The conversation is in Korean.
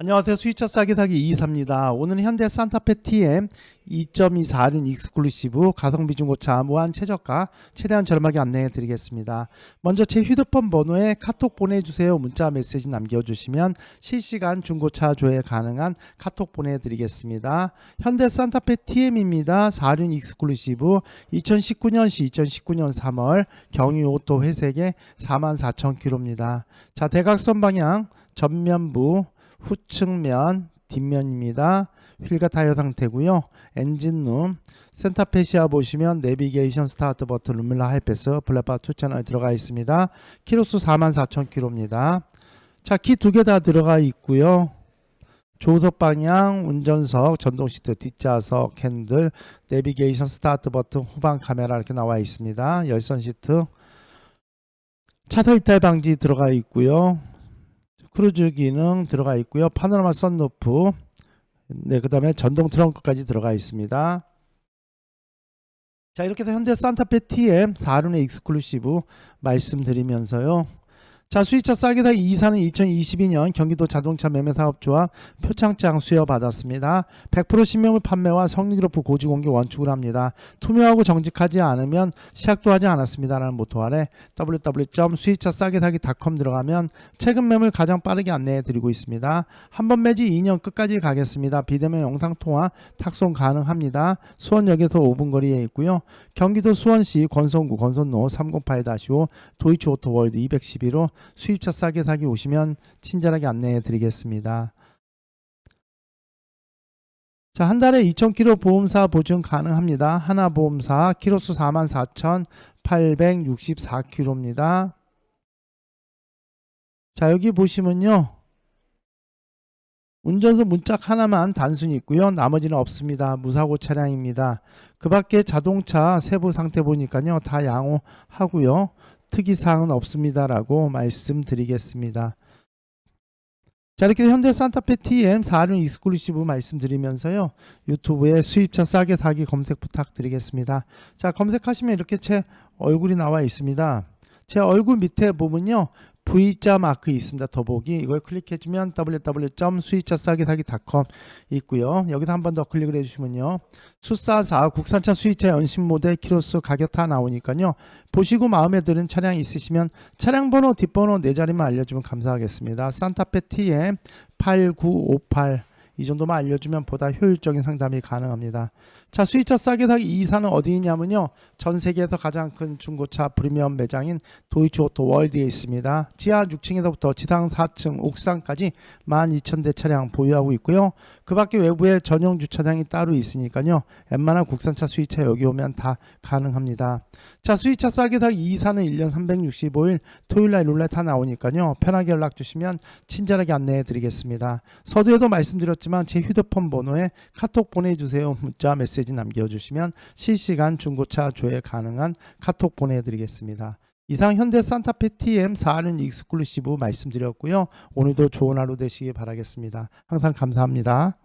안녕하세요. 수입차 싸게 사기 224입니다. 오늘은 현대 산타페 TM 2.24륜 익스클루시브 가성비 중고차 무한 최저가 최대한 저렴하게 안내해 드리겠습니다. 먼저 제 휴대폰 번호에 카톡 보내주세요. 문자 메시지 남겨주시면 실시간 중고차 조회 가능한 카톡 보내드리겠습니다. 현대 산타페 TM입니다. 4륜 익스클루시브 2019년 시 2019년 3월 경유 오토 회색에 44,000km입니다. 자 대각선 방향 전면부 후측면 뒷면입니다. 휠과 타이어 상태고요. 엔진룸 센터페시아 보시면 내비게이션 스타트 버튼 루밀라 하이패스 블랙바 투 채널 들어가 있습니다. 키로수 44,000km입니다. 자, 키 두 개 다 들어가 있고요. 조석 방향, 운전석, 전동 시트, 뒷좌석, 핸들, 내비게이션 스타트 버튼, 후방 카메라 이렇게 나와 있습니다. 열선 시트, 차선 이탈 방지 들어가 있고요. 크루즈 기능 들어가 있고요. 파노라마 썬루프, 네, 그 다음에 전동 트렁크까지 들어가 있습니다. 자, 이렇게 해서 현대 산타페 TM 4륜의 익스클루시브 말씀드리면서요. 자, 수입차 싸게 사기 2사는 2022년 경기도 자동차 매매사업조합 표창장 수여받았습니다. 100% 신명물 판매와 성능 기록부 고지 공개 원칙을 합니다. 투명하고 정직하지 않으면 시작도 하지 않았습니다라는 모토 아래 www.수입차 싸게 사기.com 들어가면 최근 매물 가장 빠르게 안내해 드리고 있습니다. 한 번 매지 2년 끝까지 가겠습니다. 비대면 영상 통화 탁송 가능합니다. 수원역에서 5분 거리에 있고요. 경기도 수원시 권선구 권선로 308-5 도이치 오토월드 211호 수입차 싸게 사기 오시면 친절하게 안내해 드리겠습니다. 자, 한 달에 2,000km 보험사 보증 가능합니다. 하나 보험사 키로수 44,864km입니다. 자, 여기 보시면요. 운전석 문짝 하나만 단순히 있고요. 나머지는 없습니다. 무사고 차량입니다. 그 밖에 자동차 세부 상태 보니까요. 다 양호하고요. 특이사항은 없습니다라고 말씀드리겠습니다. 자 이렇게 현대 산타페 TM 4륜 익스클루시브 말씀드리면서요. 유튜브에 수입차 싸게 사기 검색 부탁드리겠습니다. 자 검색하시면 이렇게 제 얼굴이 나와 있습니다. 제 얼굴 밑에 보면요. V자 마크 있습니다. 더보기 이걸 클릭해주면 www.수입차싸게사기.com 있고요. 여기서 한 번 더 클릭을 해주시면요. 수사사 국산차 수입차 연식 모델 키로수 가격 다 나오니까요. 보시고 마음에 드는 차량 있으시면 차량 번호 뒷번호 네 자리만 알려주면 감사하겠습니다. 산타페 TM 8958 이 정도만 알려주면 보다 효율적인 상담이 가능합니다. 자, 수입차 싸게 사기 2사는 어디 있냐면요. 전 세계에서 가장 큰 중고차 프리미엄 매장인 도이치 오토 월드에 있습니다. 지하 6층에서부터 지상 4층 옥상까지 12,000대 차량 보유하고 있고요. 그 밖에 외부에 전용 주차장이 따로 있으니까요. 웬만한 국산차 수입차 여기 오면 다 가능합니다. 자, 수입차 싸게 사기 2사는 1년 365일 토요일 날 룰렛 다 나오니까요. 편하게 연락 주시면 친절하게 안내해 드리겠습니다. 서두에도 말씀드렸지만 제 휴대폰 번호에 카톡 보내주세요. 문자 메시지 남겨주시면 실시간 중고차 조회 가능한 카톡 보내드리겠습니다. 이상 현대 산타페 TM 4륜 익스클루시브 말씀드렸고요. 오늘도 좋은 하루 되시기 바라겠습니다. 항상 감사합니다.